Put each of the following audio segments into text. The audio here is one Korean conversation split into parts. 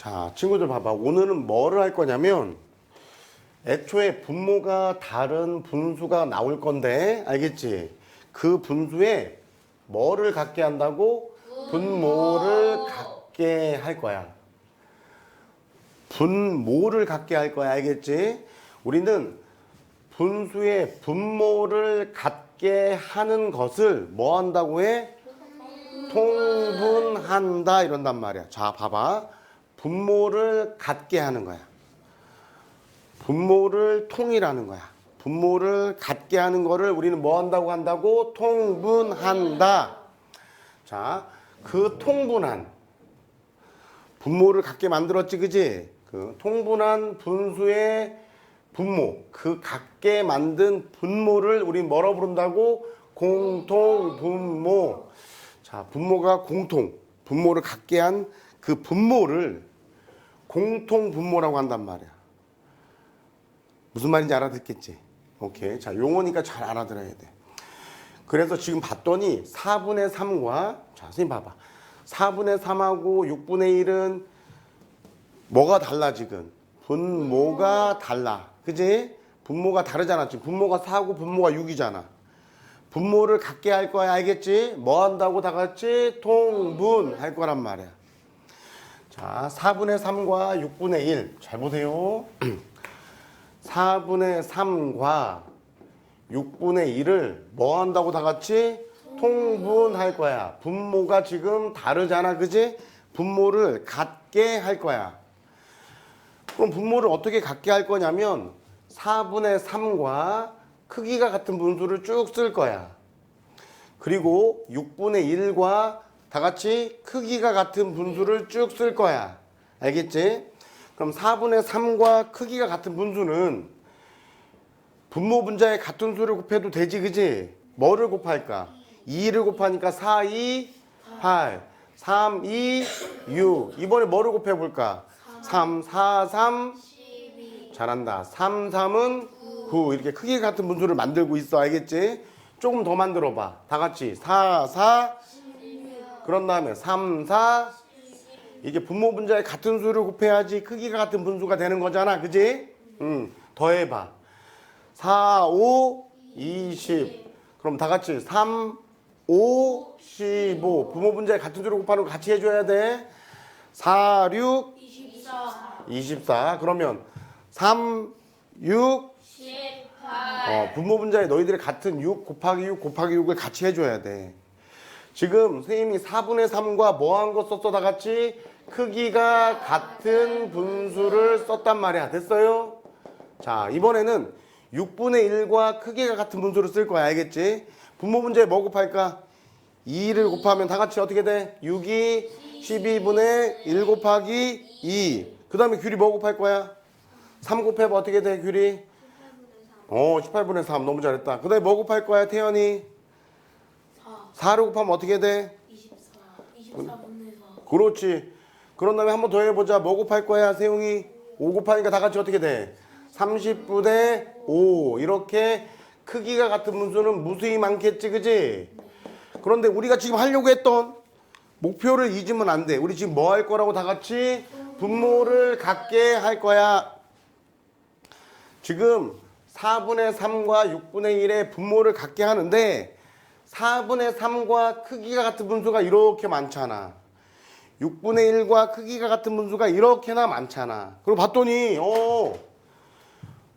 자, 친구들 봐봐. 오늘은 뭐를 할 거냐면 애초에 분모가 다른 분수가 나올 건데 알겠지? 그 분수에 뭐를 갖게 한다고? 분모를 갖게 할 거야. 분모를 갖게 할 거야. 알겠지? 우리는 분수의 분모를 갖게 하는 것을 뭐 한다고 해? 통분한다 이런단 말이야. 자, 봐봐. 분모를 갖게 하는 거야. 분모를 통이라는 거야. 분모를 갖게 하는 거를 우리는 뭐 한다고 한다고? 통분한다. 자, 그 통분한 분모를 갖게 만들었지, 그지? 그 통분한 분수의 분모, 그 갖게 만든 분모를 우리 뭐라 부른다고? 공통 분모. 자, 분모가 공통, 분모를 갖게 한 그 분모를 공통 분모라고 한단 말이야. 무슨 말인지 알아듣겠지? 오케이. 자, 용어니까 잘 알아들어야 돼. 그래서 지금 봤더니 4분의 3과, 자, 선생님 봐봐. 4분의 3하고 6분의 1은 뭐가 달라, 지금? 분모가 달라. 그지? 분모가 다르잖아. 지금 분모가 4고 분모가 6이잖아. 분모를 갖게 할 거야. 알겠지? 뭐 한다고 다 같이? 통분 할 거란 말이야. 자, 4분의 3과 6분의 1. 잘 보세요. 4분의 3과 6분의 1을 뭐 한다고 다 같이? 통분할 거야. 분모가 지금 다르잖아. 그지? 분모를 갖게 할 거야. 그럼 분모를 어떻게 갖게 할 거냐면 4분의 3과 크기가 같은 분수를 쭉 쓸 거야. 그리고 6분의 1과 다 같이 크기가 같은 분수를 쭉 쓸 거야. 알겠지? 그럼 4분의 3과 크기가 같은 분수는 분모 분자에 같은 수를 곱해도 되지, 그지? 뭐를 곱할까? 2를 곱하니까 4, 2, 8. 3, 2, 6. 이번에 뭐를 곱해볼까? 3, 4, 3. 잘한다. 3, 3은 9. 이렇게 크기 같은 분수를 만들고 있어. 알겠지? 조금 더 만들어 봐. 다 같이. 4, 4. 그런 다음에 3, 4. 이게 분모 분자에 같은 수를 곱해야지 크기가 같은 분수가 되는 거잖아. 그지? 응. 더해봐. 4, 5, 20. 그럼 다 같이 3, 5, 15. 부모 분자에 같은 수를 곱하는 거 같이 해줘야 돼. 4, 6, 24. 그러면 3, 6, 어, 분모 분자에 너희들이 같은 6 곱하기 6 곱하기 6을 같이 해줘야 돼. 지금 선생님이 4분의 3과 뭐한 거 썼어 다 같이? 크기가 같은 분수를 썼단 말이야. 됐어요? 자, 이번에는 6분의 1과 크기가 같은 분수를 쓸 거야. 알겠지? 분모 문제에 뭐 곱할까? 2를 곱하면 다 같이 어떻게 돼? 6이 12분의 1 곱하기 2. 그 다음에 귤이 뭐 곱할 거야? 3 곱해봐. 어떻게 돼, 귤이? 어, 18분의 3. 너무 잘했다. 그 다음에 뭐 곱할 거야, 태연이? 4를 곱하면 어떻게 돼? 24분의 4. 그렇지. 그런 다음에 한 번 더 해보자. 뭐 곱할 거야, 세용이? 5 곱하니까 다 같이 어떻게 돼? 30분의 5. 이렇게 크기가 같은 분수는 무수히 많겠지, 그지? 그런데 우리가 지금 하려고 했던 목표를 잊으면 안 돼. 우리 지금 뭐 할 거라고 다 같이? 분모를 갖게 할 거야. 지금 4분의 3과 6분의 1의 분모를 갖게 하는데 4분의 3과 크기가 같은 분수가 이렇게 많잖아. 6분의 1과 크기가 같은 분수가 이렇게나 많잖아. 그리고 봤더니 어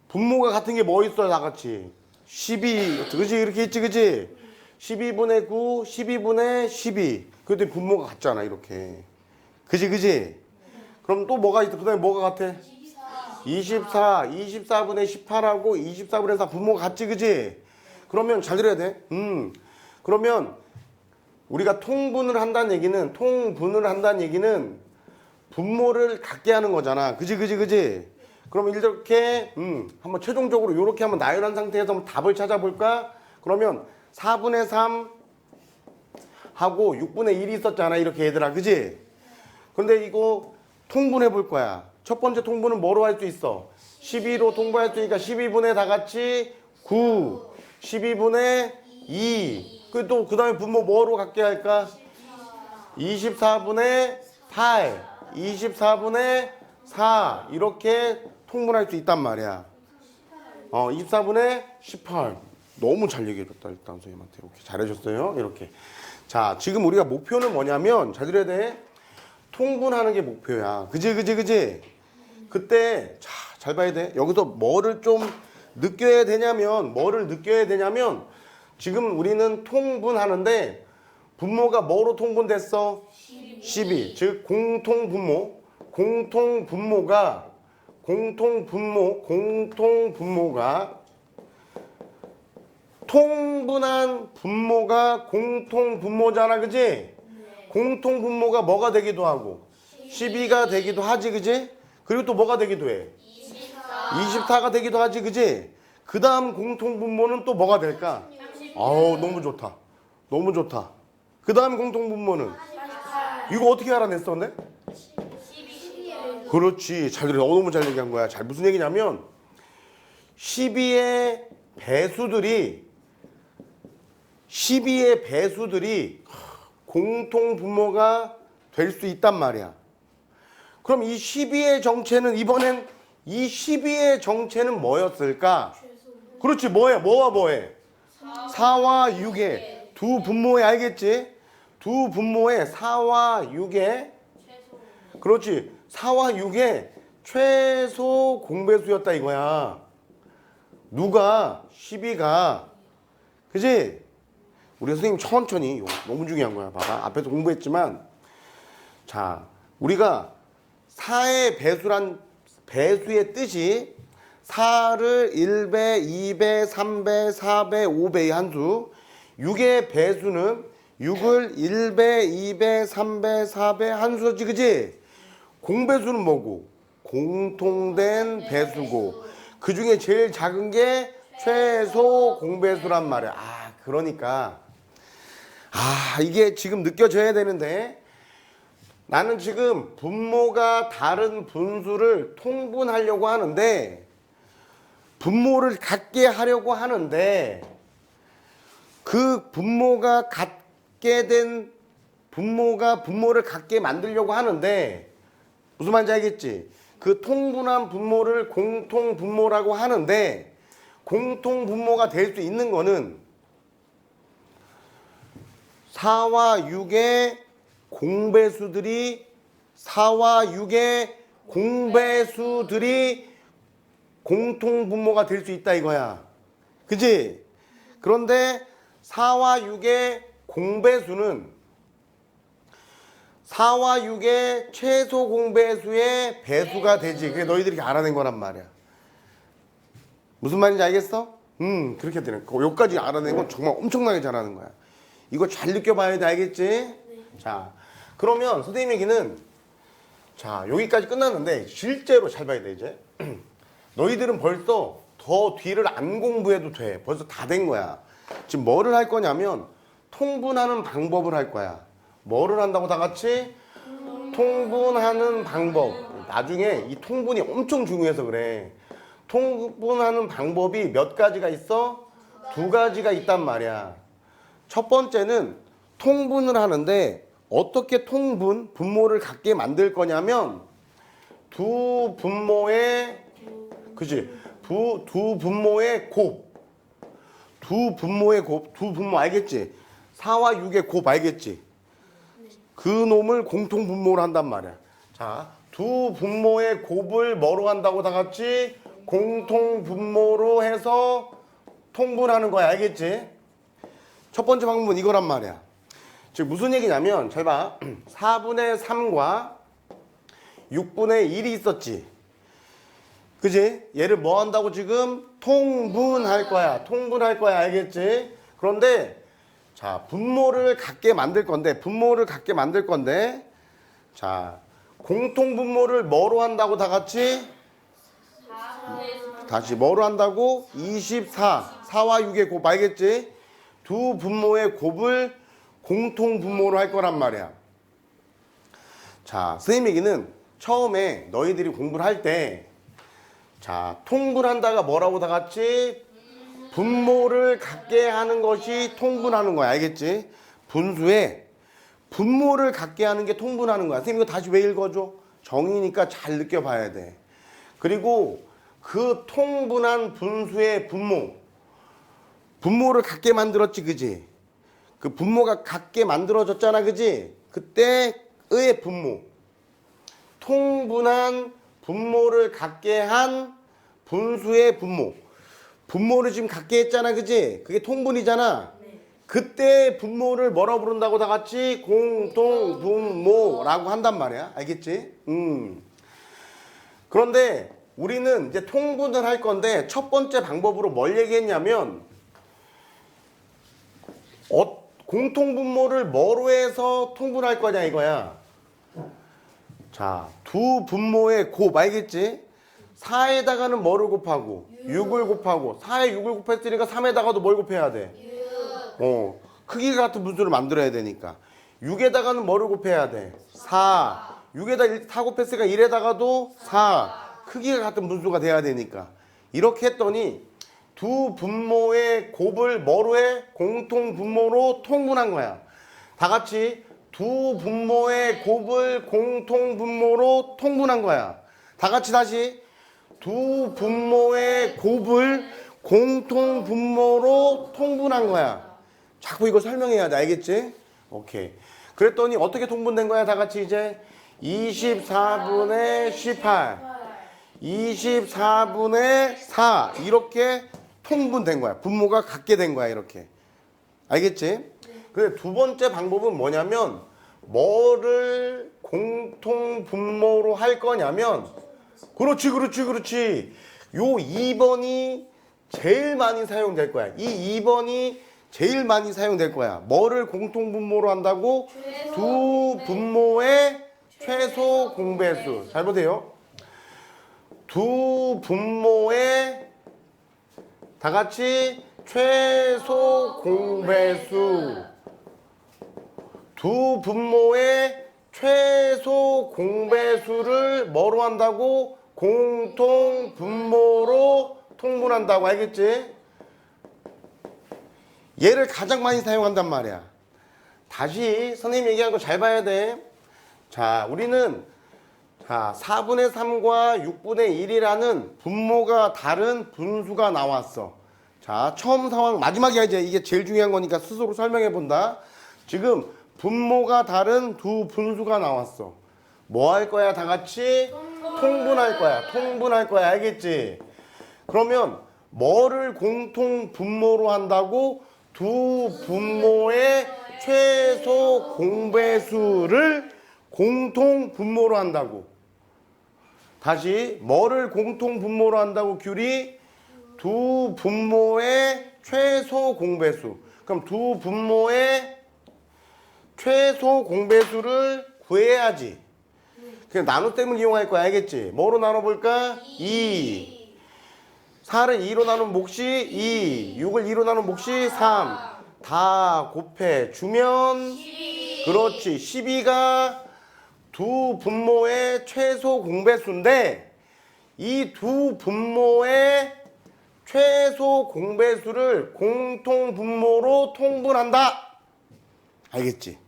분모가 같은 게 뭐 있어 다 같이? 12 그지? 이렇게 있지 그지? 12분의 9 12분의 12 그때 분모가 같잖아 이렇게. 그지 그지? 그럼 또 뭐가 있어? 그 다음에 뭐가 같아? 24 24분의 18하고 24분의 4 분모가 같지 그지? 그러면 잘 들어야 돼 음 그러면 우리가 통분을 한다는 얘기는 통분을 한다는 얘기는 분모를 갖게 하는 거잖아. 그지 그지 그지. 그러면 이렇게 음 한번 최종적으로 이렇게 한번 나열한 상태에서 한번 답을 찾아볼까? 그러면 4분의 3 하고 6분의 1이 있었잖아. 이렇게 얘들아. 그지? 근데 이거 통분해 볼 거야. 첫 번째 통분은 뭐로 할 수 있어? 12로 통분할 수 있으니까 12분의 다 같이 9, 12분의 2. 그 또 그 다음에 분모 뭐로 갖게 할까? 24분의 8. 24분의 4 이렇게 통분할 수 있단 말이야. 어, 24분의 18. 너무 잘 얘기해줬다 일단 선생님한테 이렇게 잘해줬어요. 이렇게. 자, 지금 우리가 목표는 뭐냐면 잘 들어야 돼. 통분하는 게 목표야. 그지, 그지, 그지. 그때 자, 잘 봐야 돼. 여기서 뭐를 좀 느껴야 되냐면 뭐를 느껴야 되냐면 지금 우리는 통분하는데 분모가 뭐로 통분됐어? 12. 즉 공통 분모. 공통 분모가 공통 분모 공통 분모가 통분한 분모가 공통 분모잖아. 그지? 공통 분모가 뭐가 되기도 하고 12가 되기도 하지. 그지? 그리고 또 뭐가 되기도 해? 24가 되기도 하지. 그지? 그 다음 공통 분모는 또 뭐가 될까? 아우 너무 좋다. 너무 좋다. 그 다음 공통 분모는 이거 어떻게 알아냈어, 근데? 그렇지. 잘 들어. 어, 너무 잘 얘기한 거야. 잘 무슨 얘기냐면 12의 배수들이 12의 배수들이 공통 분모가 될 수 있단 말이야. 그럼 이 12의 정체는 이번엔 이 12의 정체는 뭐였을까? 그렇지. 뭐해? 뭐와 뭐해? 4와 6의 두 분모에 알겠지? 두 분모에 4와 6의 그렇지. 4와 6의 최소 공배수였다 이거야. 누가 12가 그지? 우리 선생님 천천히 이거 너무 중요한 거야. 봐봐. 앞에서 공부했지만 자, 우리가 4의 배수란 배수의 뜻이 4를 1배, 2배, 3배, 4배, 5배의 한수 6의 배수는 6을 1배, 2배, 3배, 4배 한수지 그지? 공배수는 뭐고? 공통된 배수고 그 중에 제일 작은 게 최소 공배수란 말이야. 아 그러니까 아 이게 지금 느껴져야 되는데 나는 지금 분모가 다른 분수를 통분하려고 하는데 분모를 같게 하려고 하는데 그 분모가 같게 된 분모가 분모를 같게 만들려고 하는데 무슨 말인지 알겠지? 그 통분한 분모를 공통 분모라고 하는데 공통 분모가 될 수 있는 거는 4와 6의 공배수들이 4와 6의 공배수들이 공통 분모가 될 수 있다 이거야. 그지? 그런데 4와 6의 공배수는 4와 6의 최소 공배수의 배수가 되지. 그게 너희들이 알아낸 거란 말이야. 무슨 말인지 알겠어? 음, 그렇게 되는 거. 여기까지 알아낸 건 정말 엄청나게 잘하는 거야. 이거 잘 느껴봐야 돼, 알겠지? 자, 그러면 선생님 얘기는 자, 여기까지 끝났는데 실제로 잘 봐야 돼, 이제. 너희들은 벌써 더 뒤를 안 공부해도 돼. 벌써 다 된 거야. 지금 뭐를 할 거냐면 통분하는 방법을 할 거야. 뭐를 한다고 다 같이? 통분하는 방법. 나중에 이 통분이 엄청 중요해서 그래. 통분하는 방법이 몇 가지가 있어? 두 가지가 있단 말이야. 첫 번째는 통분을 하는데 어떻게 통분, 분모를 갖게 만들 거냐면 두 분모의 그지? 두, 두 분모의 곱. 두 분모의 곱, 두 분모 알겠지? 4와 6의 곱 알겠지? 그 놈을 공통 분모로 한단 말이야. 자, 두 분모의 곱을 뭐로 한다고 다 같이 공통 분모로 해서 통분하는 거야. 알겠지? 첫 번째 방법은 이거란 말이야. 즉 무슨 얘기냐면 잘 봐. 4분의 3과 6분의 1이 있었지. 그지? 얘를 뭐 한다고 지금 통분할 거야. 통분할 거야. 알겠지? 그런데 자, 분모를 갖게 만들 건데 분모를 갖게 만들 건데 자, 공통 분모를 뭐로 한다고 다 같이 다시 뭐로 한다고? 24. 4와 6의 곱 알겠지? 두 분모의 곱을 공통 분모로 할 거란 말이야. 자, 선생님 얘기는 처음에 너희들이 공부를 할 때, 자, 통분한다가 뭐라고 다 같이? 분모를 갖게 하는 것이 통분하는 거야. 알겠지? 분수에 분모를 갖게 하는 게 통분하는 거야. 선생님 이거 다시 왜 읽어줘? 정의니까 잘 느껴봐야 돼. 그리고 그 통분한 분수의 분모. 분모를 갖게 만들었지, 그지? 그 분모가 갖게 만들어졌잖아, 그지? 그때의 분모. 통분한 분모를 갖게 한 분수의 분모. 분모를 지금 갖게 했잖아, 그지? 그게 통분이잖아. 네. 그때 분모를 뭐라 부른다고 다 같이 공통 분모라고 한단 말이야. 알겠지? 음. 그런데 우리는 이제 통분을 할 건데 첫 번째 방법으로 뭘 얘기했냐면 어, 공통 분모를 뭐로 해서 통분할 거냐 이거야. 자, 두 분모의 곱 알겠지? 4에다가는 뭐를 곱하고 6 을 곱하고 4에 6을 곱했으니까 3에다가도 뭘 곱해야 돼? 어, 크기 같은 분수를 만들어야 되니까. 6에다가는 뭐를 곱해야 돼? 4. 6에다 4 곱했으니까 1에다가도 4. 크기가 같은 분수가 돼야 되니까. 이렇게 했더니 두 분모의 곱을 뭐로 해? 공통 분모로 통분한 거야. 다 같이 두 분모의 곱을 공통 분모로 통분한 거야. 다 같이 다시 두 분모의 곱을 공통 분모로 통분한 거야. 자꾸 이거 설명해야 돼. 알겠지? 오케이. 그랬더니 어떻게 통분된 거야? 다 같이 이제 24분의 18. 24분의 4 이렇게 통분된 거야. 분모가 같게 된 거야 이렇게. 알겠지? 근데 두 번째 방법은 뭐냐면 뭐를 공통 분모로 할 거냐면 그렇지 그렇지 그렇지 요 2번이 제일 많이 사용될 거야. 이 2번이 제일 많이 사용될 거야. 뭐를 공통 분모로 한다고? 두 분모의 최소 공배수. 잘 보세요. 두 분모의 다 같이 최소 공배수. 두 분모의 최소 공배수를 뭐로 한다고? 공통 분모로 통분한다고 알겠지? 얘를 가장 많이 사용한단 말이야. 다시 선생님 얘기한 거 잘 봐야 돼. 자, 우리는 자, 4분의 3과 6분의 1이라는 분모가 다른 분수가 나왔어. 자, 처음 상황 마지막이야 이제 이게 제일 중요한 거니까 스스로 설명해 본다. 지금 분모가 다른 두 분수가 나왔어. 뭐 할 거야? 다 같이 통분할 거야. 통분할 거야. 알겠지? 그러면 뭐를 공통 분모로 한다고? 두 분모의 최소 공배수를 공통 분모로 한다고. 다시 뭐를 공통 분모로 한다고 귤이 두 분모의 최소 공배수. 그럼 두 분모의 최소 공배수를 구해야지. 그냥 나눗셈을 이용할 거야. 알겠지? 뭐로 나눠볼까? 2. 4를 2로 나누면 몫이 2. 6을 2로 나누면 몫이 3. 다 곱해 주면 그렇지. 12가 두 분모의 최소 공배수인데 이 두 분모의 최소 공배수를 공통 분모로 통분한다. 알겠지?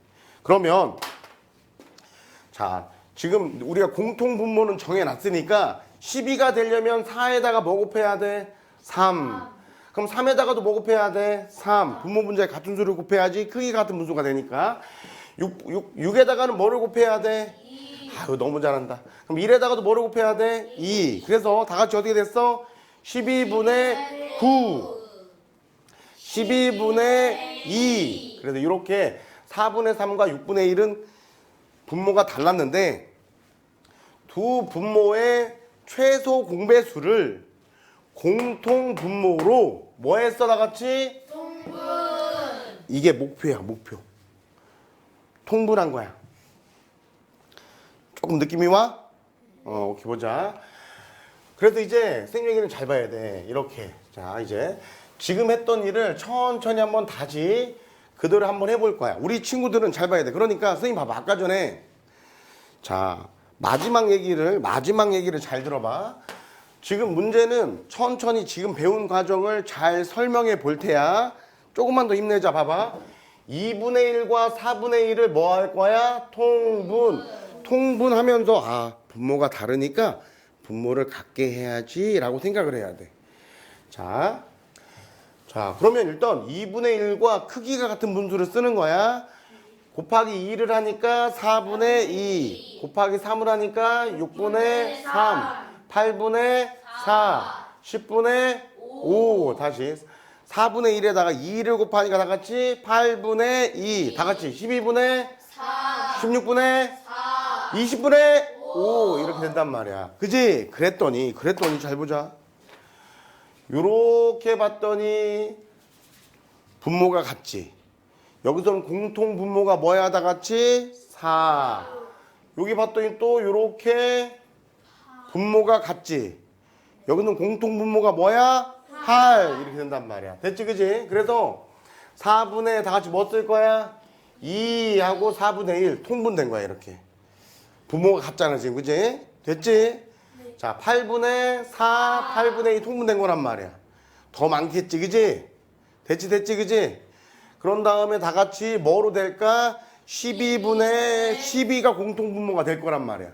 그러면 자, 지금 우리가 공통 분모는 정해 놨으니까 12가 되려면 4에다가 뭐 곱해야 돼? 3. 그럼 3에다가도 뭐 곱해야 돼? 3. 분모 분자에 같은 수를 곱해야지 크기 같은 분수가 되니까 6, 6, 6에다가는 뭐를 곱해야 돼? 아유 너무 잘한다. 그럼 1에다가도 뭐를 곱해야 돼? 2. 그래서 다 같이 어떻게 됐어? 12분의 9. 12분의 2. 그래서 이렇게 4분의 3과 6분의 1은 분모가 달랐는데 두 분모의 최소 공배수를 공통 분모로 뭐 했어 다 같이? 이게 목표야 목표. 통분한 거야. 조금 느낌이 와? 어, 오케이 보자. 그래도 이제 선생님 얘기는 잘 봐야 돼. 이렇게. 자, 이제 지금 했던 일을 천천히 한번 다시 그대로 한번 해볼 거야. 우리 친구들은 잘 봐야 돼. 그러니까 선생님 봐봐. 아까 전에 자, 마지막 얘기를 마지막 얘기를 잘 들어봐. 지금 문제는 천천히 지금 배운 과정을 잘 설명해 볼 테야. 조금만 더 힘내자. 봐봐. 2분의 1과 4분의 1을 뭐 할 거야? 통분. 통분하면서 아, 분모가 다르니까 분모를 같게 해야지라고 생각을 해야 돼. 자, 자 그러면 일단 2분의 1과 크기가 같은 분수를 쓰는 거야. 곱하기 2를 하니까 4분의 2 곱하기 3을 하니까 6분의 3 8분의 4 10분의 5 다시 4분의 1에다가 2를 곱하니까 다 같이 8분의 2 다 같이 12분의 16분의 20분의 5 이렇게 된단 말이야 그지? 그랬더니 그랬더니 잘 보자 요렇게 봤더니 분모가 같지. 여기서는 공통 분모가 뭐야 다 같이? 4 여기 봤더니 또 요렇게 분모가 같지. 여기는 공통 분모가 뭐야? 8 이렇게 된단 말이야. 됐지 그지? 그래서 4분의 다 같이 뭐 쓸 거야? 2하고 4분의 1 통분된 거야 이렇게. 분모가 같잖아 지금. 그지? 됐지 자 8분의 4 8분의 2 통분된 거란 말이야. 더 많겠지 그지? 됐지 됐지 그지? 그런 다음에 다 같이 뭐로 될까? 12분의 12가 공통분모가 될 거란 말이야.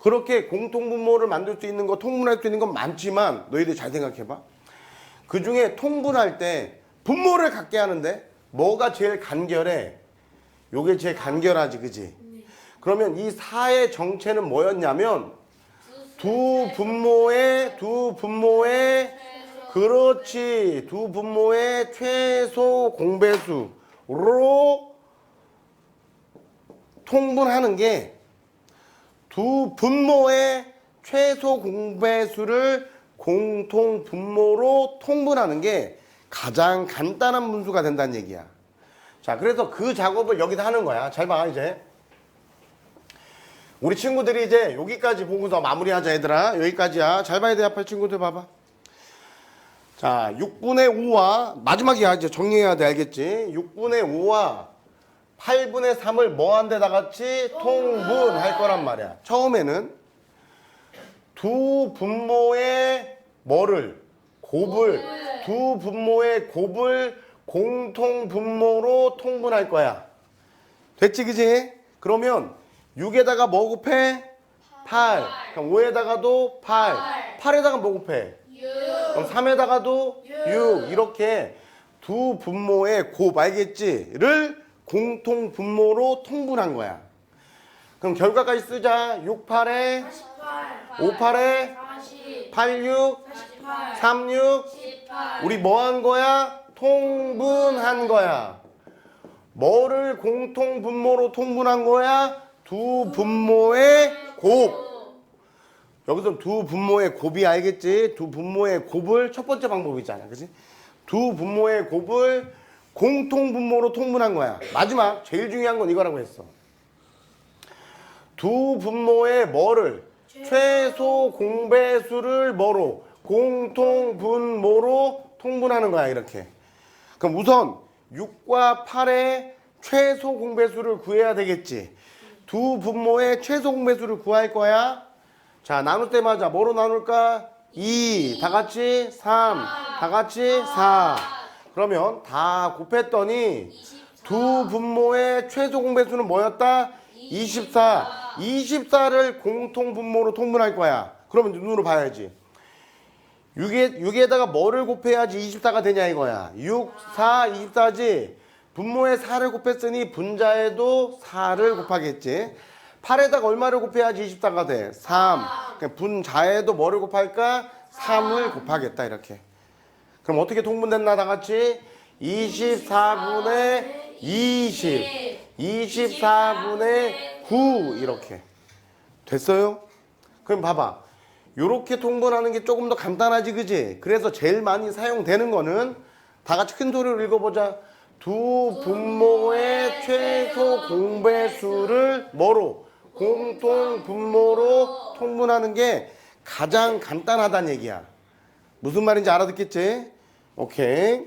그렇게 공통분모를 만들 수 있는 거 통분할 수 있는 건 많지만 너희들 잘 생각해봐. 그 중에 통분할 때 분모를 갖게 하는데 뭐가 제일 간결해? 요게 제일 간결하지 그지? 그러면 이 4의 정체는 뭐였냐면 두 분모의 두 분모의 그렇지 두 분모의 최소 공배수로 통분하는 게 두 분모의 최소 공배수를 공통 분모로 통분하는 게 가장 간단한 분수가 된다는 얘기야. 자, 그래서 그 작업을 여기다 하는 거야. 잘 봐, 이제. 우리 친구들이 이제 여기까지 보고서 마무리하자, 얘들아. 여기까지야. 잘 봐야 돼, 아빠 친구들 봐봐. 자, 6분의 5와, 마지막이야. 이제 정리해야 돼, 알겠지? 6분의 5와 8분의 3을 뭐한 데 다 같이 통분할 거란 말이야. 처음에는 두 분모의 뭐를 곱을 두 분모의 곱을 공통 분모로 통분할 거야. 됐지 그지? 그러면 6에다가 뭐 곱해? 8. 그럼 5에다가도 8. 8 에다가 뭐 곱해? 그럼 3에다가도 6. 이렇게 두 분모의 곱 알겠지?를 공통 분모로 통분한 거야. 그럼 결과까지 쓰자. 6, 8에 48 5, 8에 40 8, 6, 48 3, 6. 18 우리 뭐 한 거야? 통분한 거야. 뭐를 공통 분모로 통분한 거야? 두 분모의 곱. 여기서 두 분모의 곱이 알겠지? 두 분모의 곱을 첫 번째 방법이잖아. 그지? 두 분모의 곱을 공통 분모로 통분한 거야. 마지막 제일 중요한 건 이거라고 했어. 두 분모의 뭐를 최소 공배수를 뭐로 공통 분모로 통분하는 거야 이렇게. 그럼 우선 6과 8의 최소 공배수를 구해야 되겠지. 두 분모의 최소 공배수를 구할 거야. 자 나눌 때마다 뭐로 나눌까? 2, 다 같이 3, 다 같이 4. 그러면 다 곱했더니 두 분모의 최소 공배수는 뭐였다? 24. 24를 공통 분모로 통분할 거야. 그러면 눈으로 봐야지. 6에, 6에다가 뭐를 곱해야지 24가 되냐 이거야. 6, 4, 24지. 분모에 4를 곱했으니 분자에도 4를 곱하겠지. 8에다가 얼마를 곱해야지 24가 돼? 3. 그러니까 분자에도 뭐를 곱할까? 3을 곱하겠다 이렇게. 그럼 어떻게 통분됐나 다 같이? 24분의 20. 24분의 9 이렇게. 됐어요? 그럼 봐봐. 요렇게 통분하는 게 조금 더 간단하지 그지? 그래서 제일 많이 사용되는 거는 다 같이 큰 소리로 읽어보자. 두 분모의 최소 공배수를 뭐로? 공통 분모로 통분하는 게 가장 간단하다는 얘기야. 무슨 말인지 알아듣겠지? 오케이.